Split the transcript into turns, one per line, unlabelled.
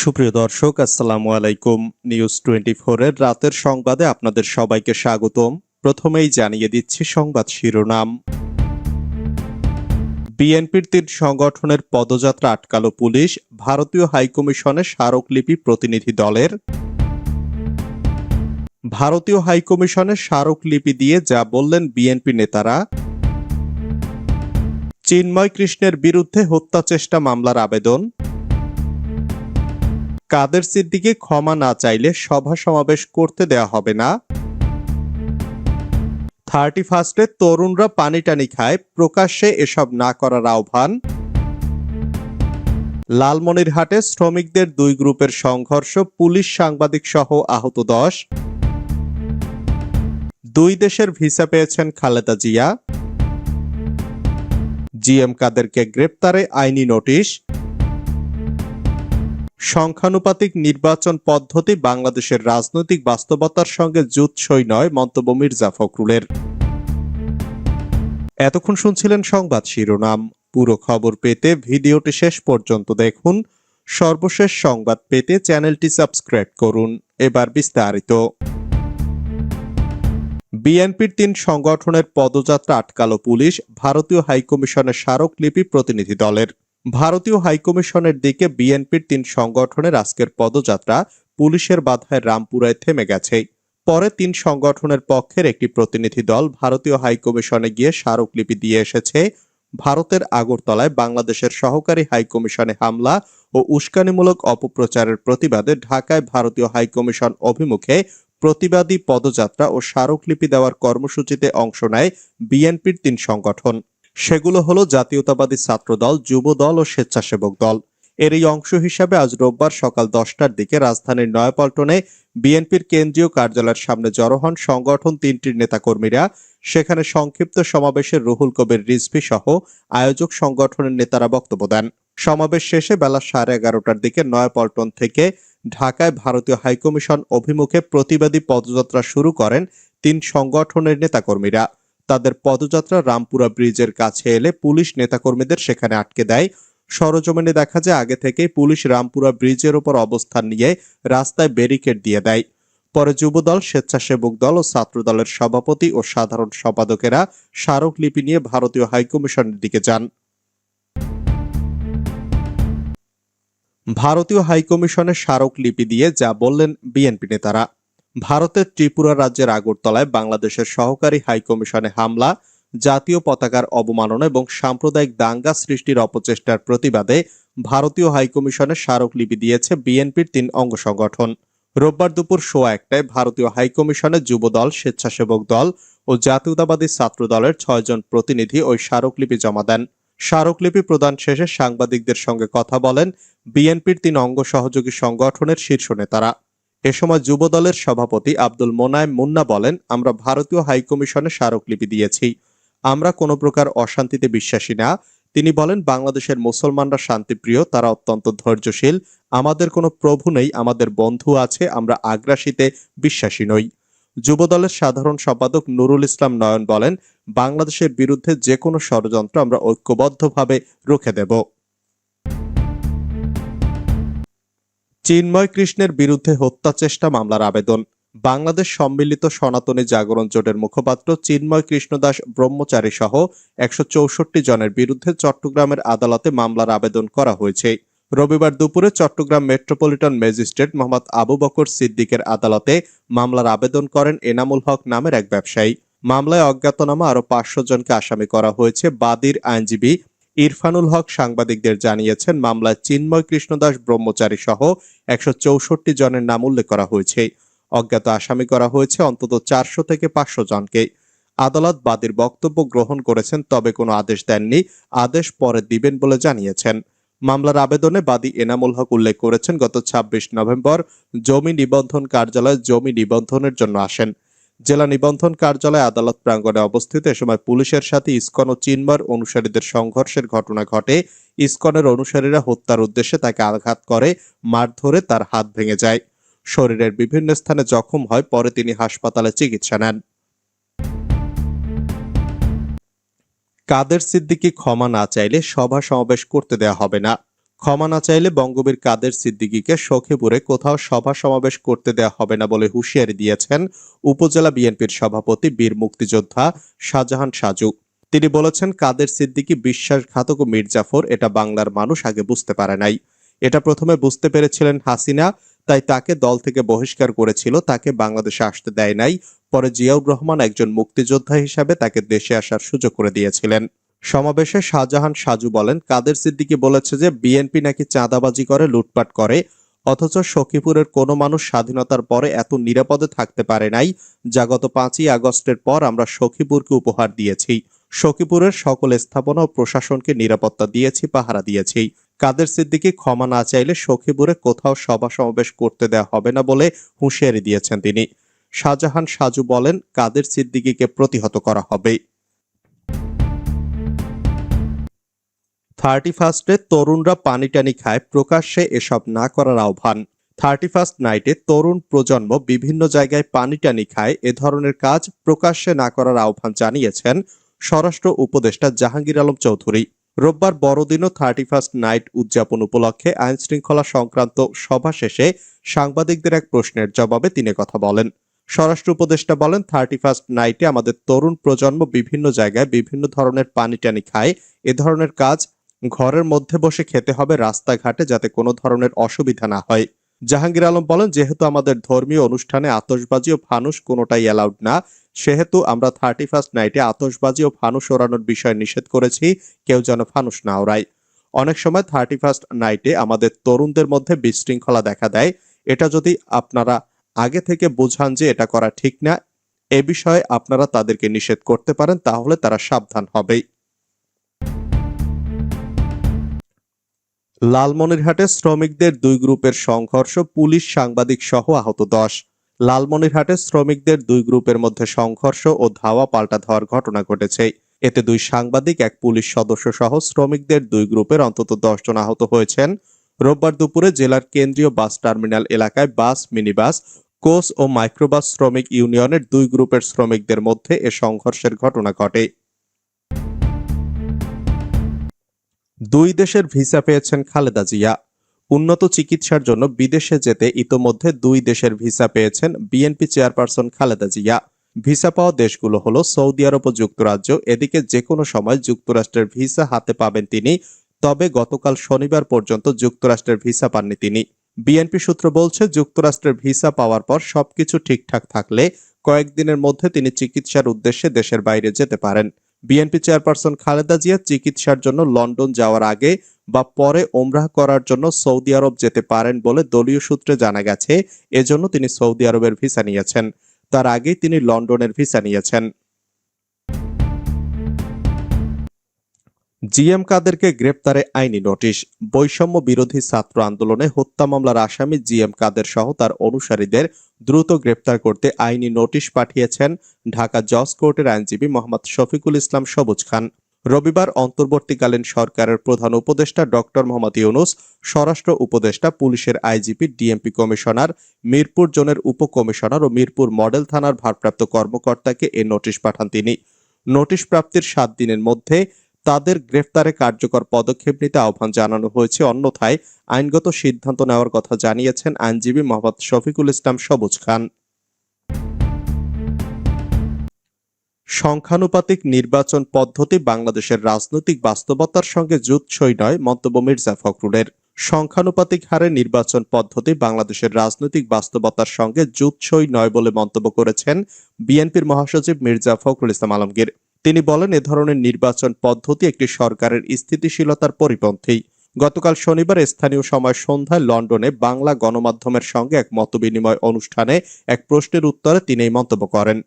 সুপ্রিয় দর্শক, আসসালামু আলাইকুম। নিউজ টোয়েন্টি এর রাতের সংবাদে আপনাদের সবাইকে স্বাগতম। প্রথমেই জানিয়ে দিচ্ছি সংবাদ শিরোনাম। বিএনপির তিন সংগঠনের পদযাত্রা আটকালো পুলিশ। ভারতীয় হাইকমিশনে স্মারকলিপি প্রতিনিধি দলের। ভারতীয় হাইকমিশনে স্মারকলিপি দিয়ে যা বললেন বিএনপি নেতারা। চিন্ময় কৃষ্ণের বিরুদ্ধে হত্যা চেষ্টা মামলার আবেদন। কাদের সিদ্দিকে ক্ষমা না চাইলে সভা সমাবেশ করতে দেওয়া হবে না? থার্টি ফার্স্টে তরুণরা পানি টানি খায়, প্রকাশ্যে এসব না করার আহ্বান। লালমনিরহাটে শ্রমিকদের দুই গ্রুপের সংঘর্ষ, পুলিশ সাংবাদিক সহ আহত দশ। দুই দেশের ভিসা পেয়েছেন খালেদা জিয়া। জিএম কাদেরকে গ্রেপ্তারে আইনি নোটিশ। সংখ্যানুপাতিক নির্বাচন পদ্ধতি বাংলাদেশের রাজনৈতিক বাস্তবতার সঙ্গে জুৎসই নয়, মন্তব্য মির্জা ফখরুলের। এতক্ষণ শুনছিলেন সংবাদ শিরোনাম। পুরো খবর পেতে ভিডিওটি শেষ পর্যন্ত দেখুন। সর্বশেষ সংবাদ পেতে চ্যানেলটি সাবস্ক্রাইব করুন। এবার বিস্তারিত। বিএনপির তিন সংগঠনের পদযাত্রা আটকালো পুলিশ। ভারতীয় হাইকমিশনের স্মারকলিপি প্রতিনিধি দলের। ভারতীয় হাইকমিশনের দিকে বিএনপির তিন সংগঠনের আজকের পদযাত্রা পুলিশের বাধায় রামপুরায় থেমে গেছে। পরে তিন সংগঠনের পক্ষের একটি প্রতিনিধি দল ভারতীয় হাইকমিশনে গিয়ে স্মারকলিপি দিয়ে এসেছে। ভারতের আগরতলায় বাংলাদেশের সহকারী হাইকমিশনে হামলা ও উস্কানিমূলক অপপ্রচারের প্রতিবাদে ঢাকায় ভারতীয় হাইকমিশন অভিমুখে প্রতিবাদী পদযাত্রা ও স্মারকলিপি দেওয়ার কর্মসূচিতে অংশ নেয় বিএনপির তিন সংগঠন। সেগুলো হলো জাতীয়তাবাদী ছাত্রদল যুব দল ও স্বেচ্ছাসেবক দল। এর এই অংশ হিসাবে আজ রোববার সকাল দশটার দিকে রাজধানীর নয়াপল্টনে বিএনপির কেন্দ্রীয় কার্যালয়ের সামনে জড়ো হন সংগঠন তিনটির নেতাকর্মীরা। সেখানে সংক্ষিপ্ত সমাবেশে রুহুল কবির রিজভি সহ আয়োজক সংগঠনের নেতারা বক্তব্য দেন। সমাবেশ শেষে বেলা সাড়ে এগারোটার দিকে নয়াপল্টন থেকে ঢাকায় ভারতীয় হাইকমিশন অভিমুখে প্রতিবাদী পদযাত্রা শুরু করেন তিন সংগঠনের নেতাকর্মীরা। তাদের পদযাত্রা রামপুরা ব্রিজের কাছে এলে পুলিশ নেতাকর্মীদের সেখানে আটকে দেয়। সরজমিনে দেখা যায়, আগে থেকেই পুলিশ রামপুরা ব্রিজের ওপর অবস্থান নিয়ে রাস্তায় ব্যারিকেড দিয়ে দেয়। পরে যুবদল, স্বেচ্ছাসেবক দল ও ছাত্র দলের সভাপতি ও সাধারণ সম্পাদকেরা স্মারকলিপি নিয়ে ভারতীয় হাইকমিশনের দিকে যান। ভারতীয় হাইকমিশনের স্মারকলিপি দিয়ে যা বললেন বিএনপি নেতারা। ভারতের ত্রিপুরা রাজ্যের আগরতলায় বাংলাদেশের সহকারী হাইকমিশনে হামলা, জাতীয় পতাকার অবমাননা এবং সাম্প্রদায়িক দাঙ্গা সৃষ্টির অপচেষ্টার প্রতিবাদে ভারতীয় হাইকমিশনে স্মারকলিপি দিয়েছে বিএনপির তিন অঙ্গ সংগঠন। রোববার দুপুর সোয়া একটায় ভারতীয় হাইকমিশনে যুবদল, স্বেচ্ছাসেবক দল ও জাতীয়তাবাদী ছাত্র দলের ছয়জন প্রতিনিধি ওই স্মারকলিপি জমা দেন। স্মারকলিপি প্রদান শেষে সাংবাদিকদের সঙ্গে কথা বলেন বিএনপির তিন অঙ্গ সহযোগী সংগঠনের শীর্ষ নেতারা। এ সময় যুবদলের সভাপতি আব্দুল মোনায়েম মুন্না বলেন, আমরা ভারতীয় হাইকমিশনে স্মারকলিপি দিয়েছি। আমরা কোনো প্রকার অশান্তিতে বিশ্বাসী না। তিনি বলেন, বাংলাদেশের মুসলমানরা শান্তিপ্রিয়, তারা অত্যন্ত ধৈর্যশীল। আমাদের কোনো প্রভু নেই, আমাদের বন্ধু আছে, আমরা আগ্রাসীতে বিশ্বাসী নই। যুবদলের সাধারণ সম্পাদক নুরুল ইসলাম নয়ন বলেন, বাংলাদেশের বিরুদ্ধে যে কোনো ষড়যন্ত্র আমরা ঐক্যবদ্ধভাবে রুখে দেব। চিন্ময় কৃষ্ণের বিরুদ্ধে হত্যা চেষ্টা মামলার আবেদন। বাংলাদেশ সম্মিলিত সনাতনী জাগরণ জোটের মুখপাত্র চিন্ময় কৃষ্ণদাস ব্রহ্মচারী সহ একশো চৌষট্টি জনের বিরুদ্ধে চট্টগ্রামের আদালতে মামলার আবেদন করা হয়েছে। রবিবার দুপুরে চট্টগ্রাম মেট্রোপলিটন ম্যাজিস্ট্রেট মোহাম্মদ আবু বকর সিদ্দিকের আদালতে মামলার আবেদন করেন এনামুল হক নামের এক ব্যবসায়ী। মামলায় অজ্ঞাতনামা আরও পাঁচশো জনকে আসামি করা হয়েছে বাদীর আইনজীবী ইরফানুল হক সাংবাদিকদের জানিয়েছেন, মামলায় চিন্ময় কৃষ্ণদাস, ব্রহ্মচারী সহ একশো চৌষট্টি জনের নাম উল্লেখ করা হয়েছে। অজ্ঞাত আসামি করা হয়েছে অন্তত চারশো থেকে পাঁচশো জনকে। আদালত বাদীর বক্তব্য গ্রহণ করেছেন, তবে কোনো আদেশ দেননি। আদেশ পরে দিবেন বলে জানিয়েছেন। মামলার আবেদনে বাদী এনামুল হক উল্লেখ করেছেন, গত ছাব্বিশ নভেম্বর জমি নিবন্ধন কার্যালয়ে জমি নিবন্ধনের জন্য আসেন। জেলা নিবন্ধন কার্যালয় আদালত প্রাঙ্গণে অবস্থিত এ সময় পুলিশের সাথে ইস্কন ও চিনমার অনুসারীদের সংঘর্ষের ঘটনা ঘটে। ইস্কনের অনুসারীরা হত্যার উদ্দেশ্যে তাকে আঘাত করে মারধরে তার হাত ভেঙে যায়। শরীরের বিভিন্ন স্থানে জখম হয়, পরে তিনি হাসপাতালে চিকিৎসা নেন। কাদের সিদ্দিকি ক্ষমা না চাইলে সভা সমাবেশ করতে দেওয়া হবে না। ক্ষমা না চাইলে বঙ্গবীর কাদের সিদ্দিকীকে সখীপুরে কোথাও সভা সমাবেশ করতে দেওয়া হবে না বলে হুঁশিয়ারি দিয়েছেন উপজেলা বিএনপির সভাপতি বীর মুক্তিযোদ্ধা শাহজাহান সাজু। তিনি বলেছেন, কাদের সিদ্দিকী বিশ্বাসঘাতক মির্জাফর, এটা বাংলার মানুষ আগে বুঝতে পারে নাই। এটা প্রথমে বুঝতে পেরেছিলেন হাসিনা, তাই তাকে দল থেকে বহিষ্কার করেছিল, তাকে বাংলাদেশে আসতে দেয় নাই। পরে জিয়াউর রহমান একজন মুক্তিযোদ্ধা হিসাবে তাকে দেশে আসার সুযোগ করে দিয়েছিলেন। সমাবেশে শাহজাহান সাজু বলেন, কাদের সিদ্দিকী বলেছে যে বিএনপি নাকি চাঁদাবাজি করে, লুটপাট করে, অথচ সখীপুরের কোনো মানুষ স্বাধীনতার পরে এত নিরাপদে থাকতে পারে নাই যা গত পাঁচই আগস্টের পর আমরা সখীপুরকে উপহার দিয়েছি। সখীপুরের সকল স্থাপনা ও প্রশাসনকে নিরাপত্তা দিয়েছি, পাহারা দিয়েছি। কাদের সিদ্দিকী ক্ষমা না চাইলে সখীপুরে কোথাও সভা সমাবেশ করতে দেওয়া হবে না বলে হুঁশিয়ারি দিয়েছেন তিনি। শাহজাহান সাজু বলেন, কাদের সিদ্দিকিকে প্রতিহত করা হবে। থার্টি ফার্স্টে তরুণরা পানি টানি খায়। প্রকাশ্যে এসব না করার আহ্বান। থার্টি ফার্স্ট নাইটে তরুণ প্রজন্ম বিভিন্ন জায়গায় পানি টানি খায়। এ ধরনের কাজ প্রকাশ্যে না করার আহ্বান জানিয়েছেন স্বরাষ্ট্র উপদেষ্টা জাহাঙ্গীর আলম চৌধুরী। রোববার বড়দিন ও থার্টি ফার্স্ট নাইট উদযাপন উপলক্ষে আইন শৃঙ্খলা সংক্রান্ত সভা শেষে সাংবাদিকদের এক প্রশ্নের জবাবে তিনি কথা বলেন। স্বরাষ্ট্র উপদেষ্টা বলেন, থার্টি ফার্স্ট নাইটে আমাদের তরুণ প্রজন্ম বিভিন্ন জায়গায় বিভিন্ন ধরনের পানি টানি খায়। এ ধরনের কাজ ঘরের মধ্যে বসে খেতে হবে রাস্তাঘাটে যাতে কোনো ধরনের অসুবিধা না হয়। জাহাঙ্গীর আলম বলেন, যেহেতু আমাদের ধর্মীয় অনুষ্ঠানে আতসবাজি ও ফানুস কোনোটাই অ্যালাউড না, সেহেতু আমরা থার্টি ফার্স্ট নাইটে আতসবাজি ও ফানুস ওড়ানোর বিষয় নিষেধ করেছি, কেউ যেন ফানুস না ওড়ায়। অনেক সময় থার্টি ফার্স্ট নাইটে আমাদের তরুণদের মধ্যে বিশৃঙ্খলা দেখা দেয়। এটা যদি আপনারা আগে থেকে বোঝান যে এটা করা ঠিক না, এ বিষয়ে আপনারা তাদেরকে নিষেধ করতে পারেন, তাহলে তারা সাবধান হবেই। লালমনিরহাটে শ্রমিকদের দুই গ্রুপের সংঘর্ষ, পুলিশ সাংবাদিক সহ আহত দশ। লালমনিরহাটে শ্রমিকদের দুই গ্রুপের মধ্যে সংঘর্ষ ও ধাওয়া পাল্টা ধাওয়ার ঘটনা ঘটেছে। এতে দুই সাংবাদিক, এক পুলিশ সদস্য সহ শ্রমিকদের দুই গ্রুপের অন্তত জন আহত হয়েছেন। রোববার দুপুরে জেলার কেন্দ্রীয় বাস টার্মিনাল এলাকায় বাস, মিনিবাস, কোচ ও মাইক্রোবাস শ্রমিক ইউনিয়নের দুই গ্রুপের শ্রমিকদের মধ্যে এ সংঘর্ষের ঘটনা ঘটে। দুই দেশের ভিসা পেয়েছেন খালেদা জিয়া। উন্নত চিকিৎসার জন্য বিদেশে যেতে ইতোমধ্যে দুই দেশের ভিসা পেয়েছেন BNP chairperson Khaleda Zia. Visa পাওয়া দেশগুলো হলো সৌদি আরব ও যুক্তরাজ্য। এদিকে যে কোনো সময় যুক্তরাষ্ট্রের ভিসা হাতে পাবেন তিনি, তবে গতকাল শনিবার পর্যন্ত যুক্তরাষ্ট্রের ভিসা পাননি তিনি। বিএনপি সূত্র বলছে, যুক্তরাষ্ট্রের ভিসা পাওয়ার পর সবকিছু ঠিকঠাক থাকলে কয়েকদিনের মধ্যে তিনি চিকিৎসার উদ্দেশ্যে দেশের বাইরে যেতে পারেন। বিএনপি চেয়ারপারসন খালেদা জিয়া চিকিৎসার জন্য লন্ডন যাওয়ার আগে বা পরে ওমরাহ করার জন্য সৌদি আরব যেতে পারেন বলে দলীয় সূত্রে জানা গেছে। এজন্য তিনি সৌদি আরবের ভিসা নিয়েছেন। তার আগেই তিনি লন্ডনের ভিসা নিয়েছেন। জিএম কাদেরকে গ্রেপ্তারে আইনি নোটিশ। বৈষম্য বিরোধী ছাত্র আন্দোলনে হত্যা মামলার আসামি জিএম কাদের সহ তার অনুসারীদের দ্রুত গ্রেপ্তার করতে আইনি নোটিশ পাঠিয়েছেন ঢাকা জজ কোর্টের আইনজীবী মোহাম্মদ শফিকুল ইসলাম সবুজ খান। রবিবার অন্তর্বর্তীকালীন সরকারের প্রধান উপদেষ্টা ডক্টর মোহাম্মদ ইউনুস, স্বরাষ্ট্র উপদেষ্টা, পুলিশের আইজিপি, ডিএমপি কমিশনার, মিরপুর জোনের উপকমিশনার ও মিরপুর মডেল থানার ভারপ্রাপ্ত কর্মকর্তাকে এ নোটিশ পাঠান তিনি। নোটিশ প্রাপ্তির সাত দিনের মধ্যে তাদের গ্রেফতারে কার্যকর পদক্ষেপ নিতে আহ্বান জানানো হয়েছে। অন্যথায় আইনগত সিদ্ধান্ত নেওয়ার কথা জানিয়েছেন আইনজীবী মোহাম্মদ শফিকুল ইসলাম সবুজ খান। সংখ্যানুপাতিক নির্বাচন পদ্ধতি বাংলাদেশের রাজনৈতিক বাস্তবতার সঙ্গে জুৎসই নয়, মন্তব্য মির্জা ফখরুলের। সংখ্যানুপাতিক হারে নির্বাচন পদ্ধতি বাংলাদেশের রাজনৈতিক বাস্তবতার সঙ্গে জুৎসই নয় বলে মন্তব্য করেছেন বিএনপির মহাসচিব মির্জা ফখরুল ইসলাম আলমগীর। তিনি বলেন, এ ধরনের নির্বাচন পদ্ধতি একটি সরকারের স্থিতিশীলতার পরিপন্থী। গতকাল শনিবার স্থানীয় সময় সন্ধ্যায় লন্ডনে বাংলা গণমাধ্যমের সঙ্গে এক মতবিনিময় অনুষ্ঠানে এক প্রশ্নের উত্তরে তিনি এই মন্তব্য করেন।